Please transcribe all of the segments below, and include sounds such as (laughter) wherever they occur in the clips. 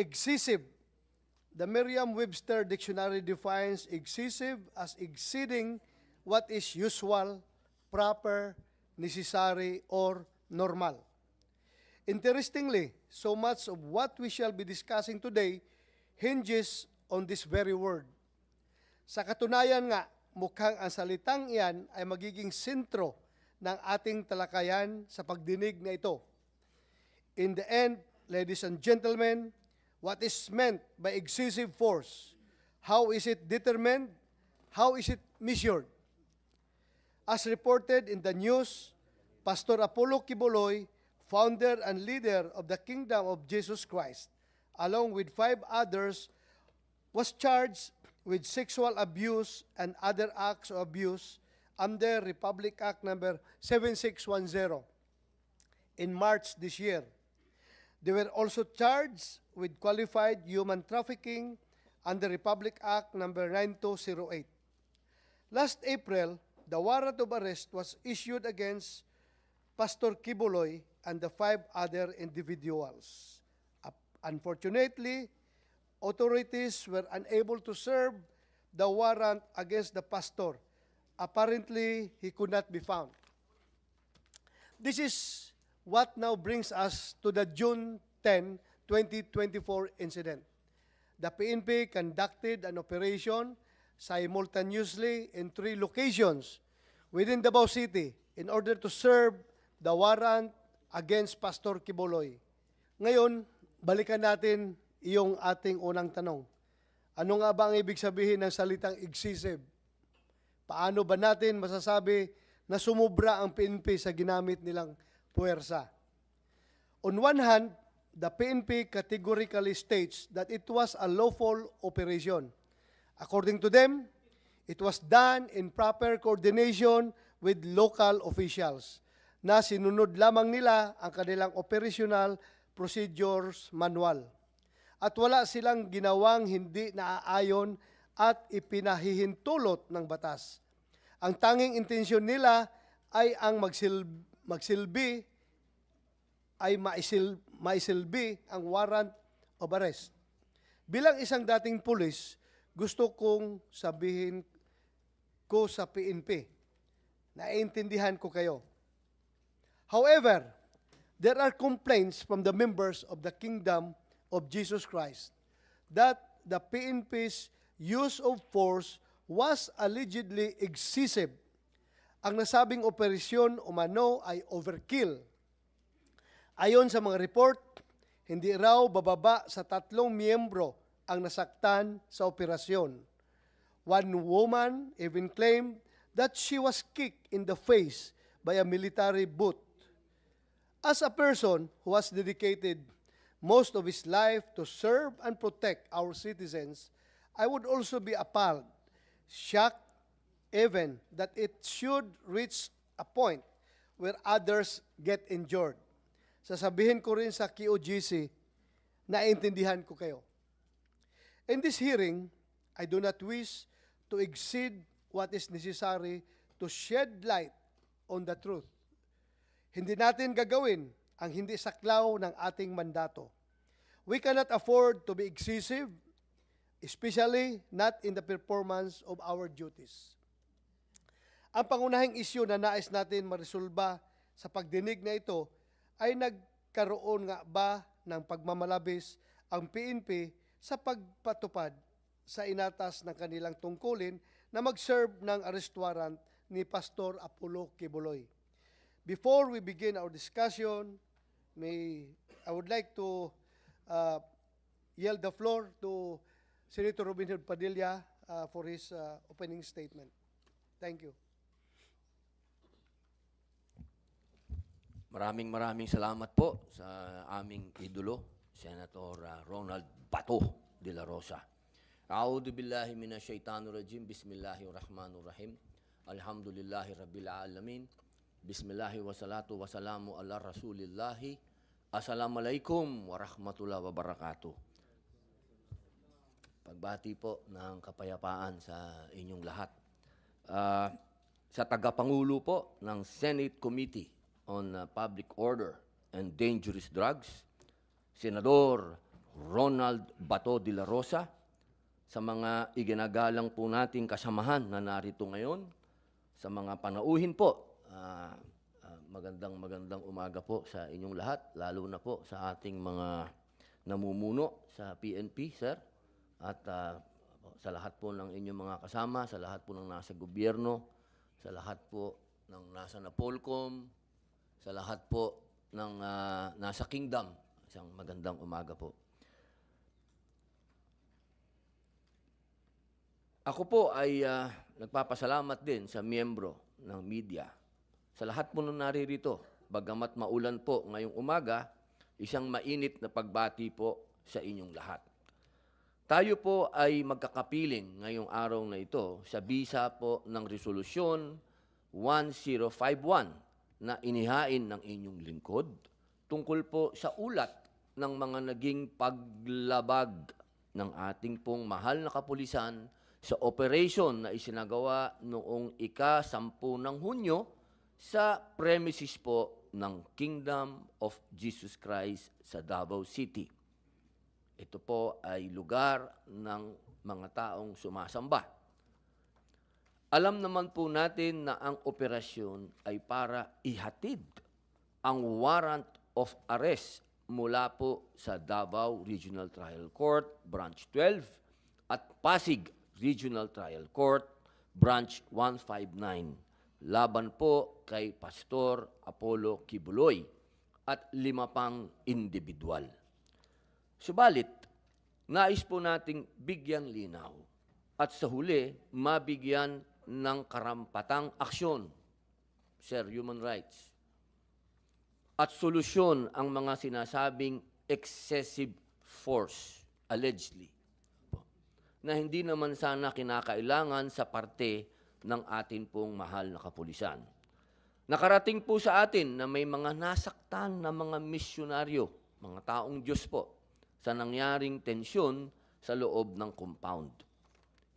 Excessive. The Merriam-Webster Dictionary defines excessive as exceeding what is usual, proper, necessary, or normal. Interestingly, so much of what we shall be discussing today hinges on this very word. Sa katunayan nga, mukhang ang salitang iyan ay magiging sentro ng ating talakayan sa pagdinig na ito. In the end, ladies and gentlemen, what is meant by excessive force? How is it determined? How is it measured? As reported in the news, Pastor Apollo Kibuloy, founder and leader of the Kingdom of Jesus Christ, along with five others, was charged with sexual abuse and other acts of abuse under Republic Act number 7610 in March this year. They were also charged with qualified human trafficking under Republic Act number 9208. Last April, the warrant of arrest was issued against Pastor Kibuloy and the five other individuals. Unfortunately, authorities were unable to serve the warrant against the pastor. Apparently, he could not be found. This is what now brings us to the June 10, 2024 incident. The PNP conducted an operation simultaneously in three locations within Davao City in order to serve the warrant against Pastor Kiboloy. Ngayon, balikan natin iyong ating unang tanong. Ano nga ba ang ibig sabihin ng salitang excessive? Paano ba natin masasabi na sumubra ang PNP sa ginamit nilang puwersa? On one hand, the PNP categorically states that it was a lawful operation. According to them, it was done in proper coordination with local officials na sinunod lamang nila ang kanilang operational procedures manual. At wala silang ginawang hindi naaayon at ipinahihintulot ng batas. Ang tanging intensyon nila ay ang magsil, magsilbi ay maisil, maisilbi ang warrant of arrest. Bilang isang dating pulis, gusto kong sabihin ko sa PNP, naiintindihan ko kayo. However, there are complaints from the members of the kingdom of Jesus Christ that the PNP's use of force was allegedly excessive. Ang nasabing operasyon umano ay overkill. Ayon sa mga report, hindi raw bababa sa tatlong miyembro ang nasaktan sa operasyon. One woman even claimed that she was kicked in the face by a military boot. As a person who has dedicated most of his life to serve and protect our citizens, I would also be appalled, shocked, even that it should reach a point where others get injured. Sasabihin ko rin sa QOGC, naiintindihan ko kayo. In this hearing, I do not wish to exceed what is necessary to shed light on the truth. Hindi natin gagawin ang hindi saklaw ng ating mandato. We cannot afford to be excessive, especially not in the performance of our duties. Ang pangunahing isyu na nais natin maresolba sa pagdinig na ito ay nagkaroon nga ba ng pagmamalabis ang PNP sa pagpatupad sa inatas ng kanilang tungkulin na mag-serve ng arrest warrant ni Pastor Apollo Kibuloy. Before we begin our discussion, may I would like to uh, yield the floor to Senator Robin Hood Padilla uh, for his uh, opening statement. Thank you. Maraming maraming salamat po sa aming idolo, Senator uh, Ronald Bato de la Rosa. A'udhu billahi minash shaitanir rajim. Bismillahirrahmanirrahim. Alhamdulillahi rabbil alamin. Bismillahi wa salatu wa salamu ala rasulillahi. Assalamualaikum warahmatullahi wabarakatuh. Pagbati po ng kapayapaan sa inyong lahat. Ah, sa tagapangulo po ng Senate Committee on uh, Public Order and Dangerous Drugs, Senador Ronald Bato de la Rosa, sa mga iginagalang po nating kasamahan na narito ngayon, sa mga panauhin po, ah, ah, magandang magandang umaga po sa inyong lahat, lalo na po sa ating mga namumuno sa PNP, sir, at ah, sa lahat po ng inyong mga kasama, sa lahat po ng nasa gobyerno, sa lahat po ng nasa Napolcom, sa lahat po ng ah, nasa kingdom. Isang magandang umaga po. Ako po ay ah, nagpapasalamat din sa miyembro ng media. Sa lahat po ng naririto, bagamat maulan po ngayong umaga, isang mainit na pagbati po sa inyong lahat. Tayo po ay magkakapiling ngayong araw na ito sa bisa po ng resolusyon 1051 na inihain ng inyong lingkod tungkol po sa ulat ng mga naging paglabag ng ating pong mahal na kapulisan sa operation na isinagawa noong ika-sampu ng Hunyo sa premises po ng Kingdom of Jesus Christ sa Davao City. Ito po ay lugar ng mga taong sumasamba. Alam naman po natin na ang operasyon ay para ihatid ang warrant of arrest mula po sa Davao Regional Trial Court, Branch 12, at Pasig Regional Trial Court, Branch 159, laban po kay Pastor Apollo Kibuloy at lima pang individual. Subalit, nais po nating bigyan linaw at sa huli, mabigyan ng karampatang aksyon, Sir Human Rights, at solusyon ang mga sinasabing excessive force, allegedly, na hindi naman sana kinakailangan sa parte ng atin pong mahal na kapulisan. Nakarating po sa atin na may mga nasaktan na mga misyonaryo, mga taong Diyos po, sa nangyaring tensyon sa loob ng compound.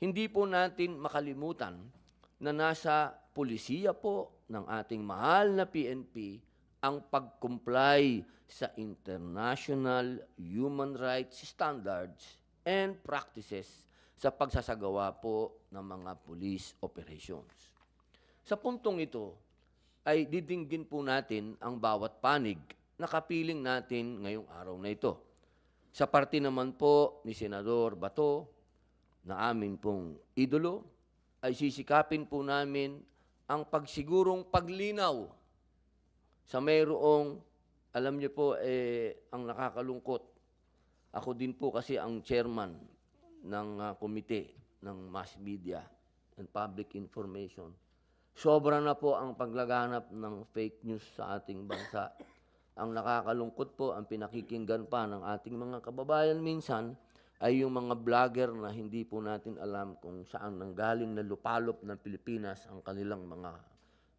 Hindi po natin makalimutan na nasa pulisiya po ng ating mahal na PNP ang pag-comply sa international human rights standards and practices sa pagsasagawa po ng mga police operations. Sa puntong ito, ay didinggin po natin ang bawat panig na kapiling natin ngayong araw na ito. Sa parte naman po ni Senador Bato, na amin pong idolo, ay sisikapin po namin ang pagsigurong paglinaw sa mayroong, alam niyo po, eh, ang nakakalungkot. Ako din po kasi ang chairman ng ah, komite ng mass media and public information. Sobra na po ang paglaganap ng fake news sa ating bansa. Ang nakakalungkot po, ang pinakikinggan pa ng ating mga kababayan minsan, ay yung mga vlogger na hindi po natin alam kung saan nanggaling na lupalop ng Pilipinas ang kanilang mga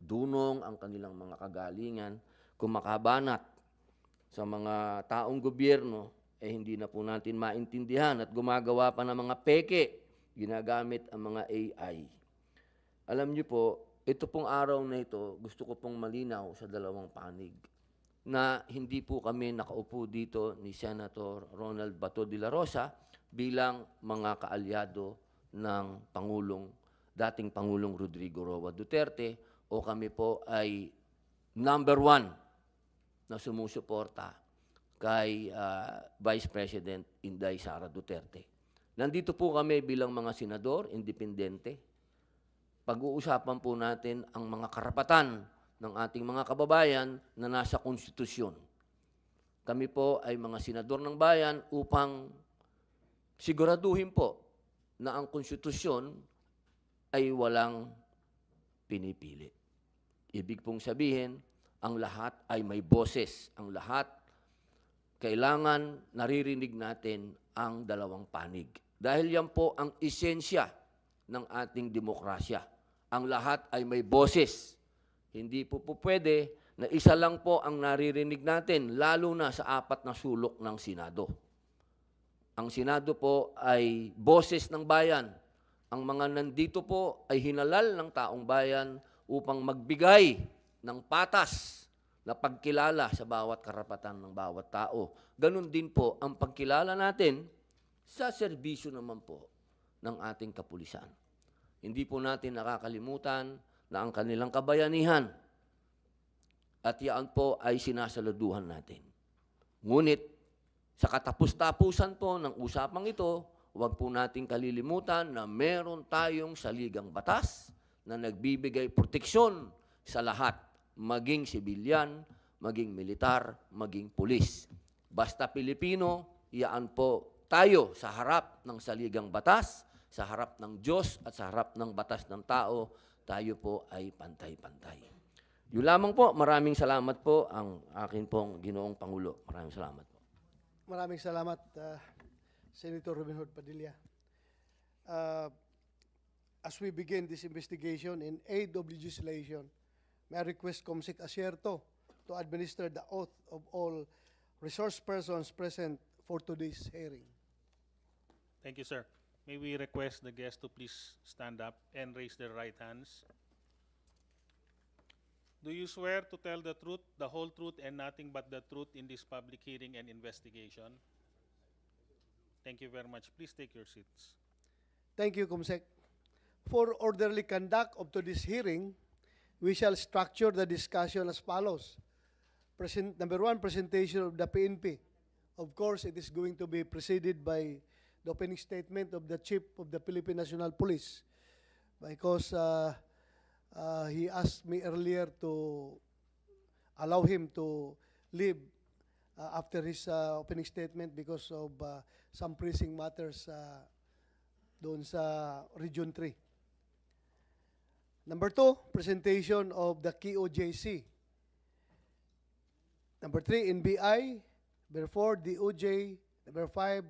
dunong, ang kanilang mga kagalingan, kumakabanat sa mga taong gobyerno, eh hindi na po natin maintindihan at gumagawa pa ng mga peke, ginagamit ang mga AI. Alam niyo po, ito pong araw na ito, gusto ko pong malinaw sa dalawang panig na hindi po kami nakaupo dito ni Senator Ronald Bato de la Rosa bilang mga kaalyado ng Pangulong, dating Pangulong Rodrigo Roa Duterte o kami po ay number one na sumusuporta kay ah, Vice President Inday Sara Duterte. Nandito po kami bilang mga senador, independente, pag-uusapan po natin ang mga karapatan ng ating mga kababayan na nasa konstitusyon. Kami po ay mga senador ng bayan upang siguraduhin po na ang konstitusyon ay walang pinipili. Ibig pong sabihin, ang lahat ay may boses. Ang lahat, kailangan naririnig natin ang dalawang panig. Dahil yan po ang esensya ng ating demokrasya. Ang lahat ay may boses. Hindi po po pwede na isa lang po ang naririnig natin, lalo na sa apat na sulok ng Senado. Ang Senado po ay boses ng bayan. Ang mga nandito po ay hinalal ng taong bayan upang magbigay ng patas na pagkilala sa bawat karapatan ng bawat tao. Ganon din po ang pagkilala natin sa serbisyo naman po ng ating kapulisan. Hindi po natin nakakalimutan na ang kanilang kabayanihan at yan po ay sinasaluduhan natin. Ngunit sa katapus-tapusan po ng usapang ito, huwag po nating kalilimutan na meron tayong saligang batas na nagbibigay proteksyon sa lahat, maging sibilyan, maging militar, maging pulis. Basta Pilipino, iyaan po tayo sa harap ng saligang batas, sa harap ng Diyos at sa harap ng batas ng tao, tayo po ay pantay-pantay. Yun lamang po, maraming salamat po ang akin pong ginoong Pangulo. Maraming salamat. Maraming salamat, uh, Senator Robin Hood Padilla. Uh, as we begin this investigation in aid of legislation, may I request Comsec Asierto to administer the oath of all resource persons present for today's hearing. Thank you, sir. May we request the guests to please stand up and raise their right hands? Do you swear to tell the truth, the whole truth, and nothing but the truth in this public hearing and investigation? Thank you very much. Please take your seats. Thank you, Comsec. For orderly conduct of today's hearing, we shall structure the discussion as follows. Present, number one, presentation of the PNP. Of course, it is going to be preceded by the opening statement of the Chief of the Philippine National Police because uh, uh, he asked me earlier to allow him to leave uh, after his uh, opening statement because of uh, some pressing matters uh, doon sa Region 3. Number two, presentation of the KOJC. Number three, NBI. Number four, DOJ. Number five,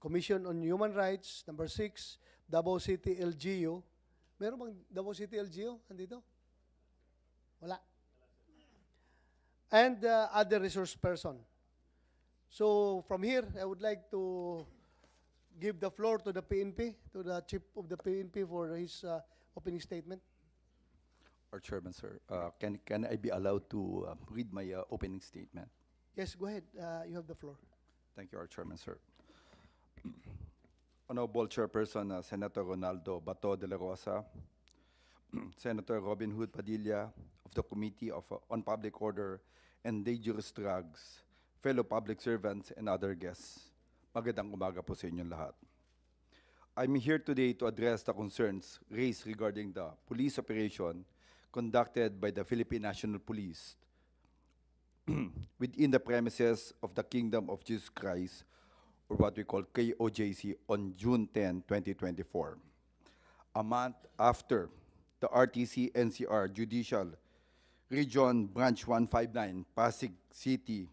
Commission on Human Rights. Number six, Davao City LGU. Meron bang Davao City LGU? Andito? Wala. And uh, other resource person. So from here, I would like to give the floor to the PNP, to the chief of the PNP for his uh, opening statement. Our chairman, sir, uh, can, can I be allowed to uh, read my uh, opening statement? Yes, go ahead. Uh, you have the floor. Thank you, our chairman, sir. Honorable Chairperson uh, Senator Ronaldo Bato de la Rosa, (clears throat) Senator Robin Hood Padilla of the Committee of, uh, on Public Order and Dangerous Drugs, fellow public servants and other guests. Magandang umaga po sa inyong lahat. I'm here today to address the concerns raised regarding the police operation conducted by the Philippine National Police (clears throat) within the premises of the Kingdom of Jesus Christ, or what we call KOJC, on June 10, 2024. A month after the RTC NCR Judicial Region Branch 159, Pasig City,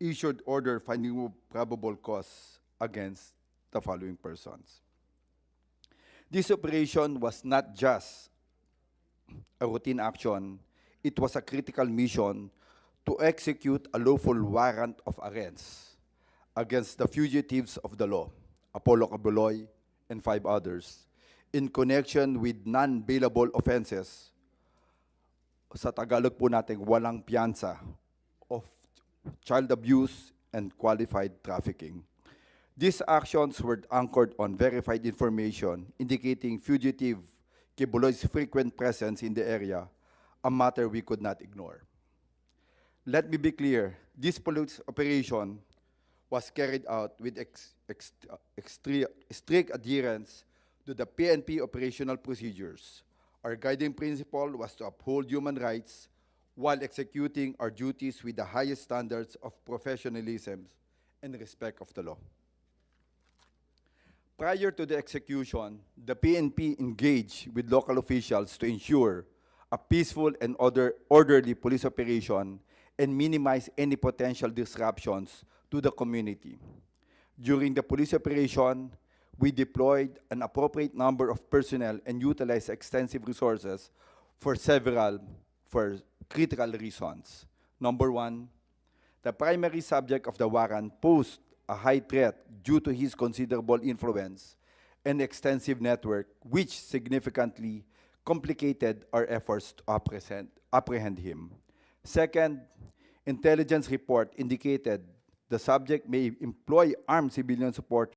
issued order finding probable cause against the following persons. This operation was not just a routine action, it was a critical mission to execute a lawful warrant of arrest against the fugitives of the law, Apollo Caboloy and five others, in connection with non-bailable offenses, sa Tagalog po natin, walang piyansa, of child abuse and qualified trafficking. These actions were anchored on verified information indicating fugitive Kibuloy's frequent presence in the area, a matter we could not ignore. Let me be clear, this police operation was carried out with ex, ex, extre- strict adherence to the PNP operational procedures. Our guiding principle was to uphold human rights while executing our duties with the highest standards of professionalism and respect of the law. Prior to the execution, the PNP engaged with local officials to ensure a peaceful and order, orderly police operation and minimize any potential disruptions to the community. During the police operation, we deployed an appropriate number of personnel and utilized extensive resources for several for critical reasons. Number one, the primary subject of the warrant posed a high threat due to his considerable influence and extensive network, which significantly complicated our efforts to apprehend, apprehend him. Second, intelligence report indicated the subject may employ armed civilian support